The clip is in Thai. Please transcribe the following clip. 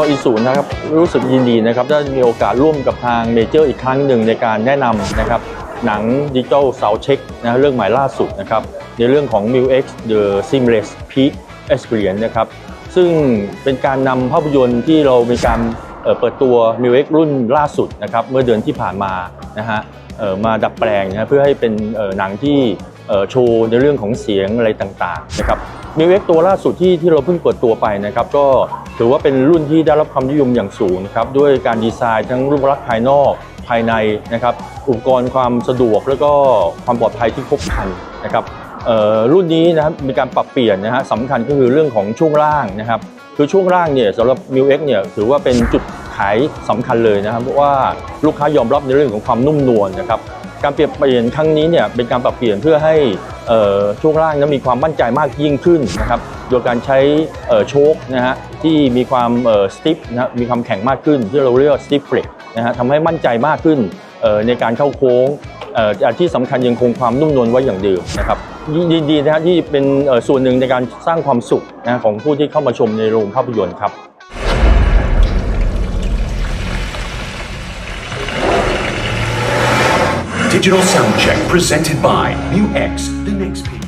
ับอีศูนนะครับรู้สึกยินดีนะครับได้มีโอกาสร่วมกับทางเมเจอร์อีกครั้งหนึ่งในการแนะนำนะครับหนังดิจิ t a ล Sound Check นะเรื่องใหม่ล่าสุดนะครับในเรื่องของ m u X The Seamless Peak Experience นะครับซึ่งเป็นการนำภาพยนตร์ที่เรามีการเเปิดตัว m u X รุ่นล่าสุดนะครับเมื่อเดือนที่ผ่านมานะฮะมาดัดแปลงนะเพื่อให้เป็นหนังที่โชว์ในเรื่องของเสียงอะไรต่างๆนะครับมิวเอ็กตัวล่าสุดที่ที่เราเพิ่งเปิดตัวไปนะครับก็ ถือว่าเป็นรุ่นที่ได้รับความนิยมอย่างสูงนะครับด้วยการดีไซน์ทั้งรูปลักษณ์ภายนอกภายในนะครับอุปกรณ์ความสะดวกแล้วก็ความปลอดภัยที่ครบครันนะครับรุ่นนี้นะครับมีการปรับเปลี่ยนนะฮะสำคัญก็คือเรื่องของช่วงล่างนะครับคือช่วงล่างเนี่ยสำหรับ m ิ X เนี่ยถือว่าเป็นจุดขายสำคัญเลยนะครับเพราะว่าลูกค้ายอมรับในเรื่องของความนุ่มนวลนะครับการเปลี่ยนเปลี่ยนครั้งนี้เนี่ยเป็นการปรับเปลี่ยนเพื่อให้ ช่วงล่างนั้นมีความมั่นใจมากยิ่งขึ้นนะครับโดยการใช้โชคนะฮะที่มีความสติฟนะมีความแข็งมากขึ้น ที่เราเรียกว่าสติฟเฟรกนะฮะทำให้มั่นใจมากขึ้นในการเข้าโค้งที่สำคัญยังคงความนุ่มนวลไว้อย่างเดิมนะครับยินดีนะฮะที่เป็นส่วนหนึ่งในการสร้างความสุขนะของผู้ที่เข้ามาชมในโรงภาพยนตร์ครับ Digital Soundcheck presented by MuX, the next.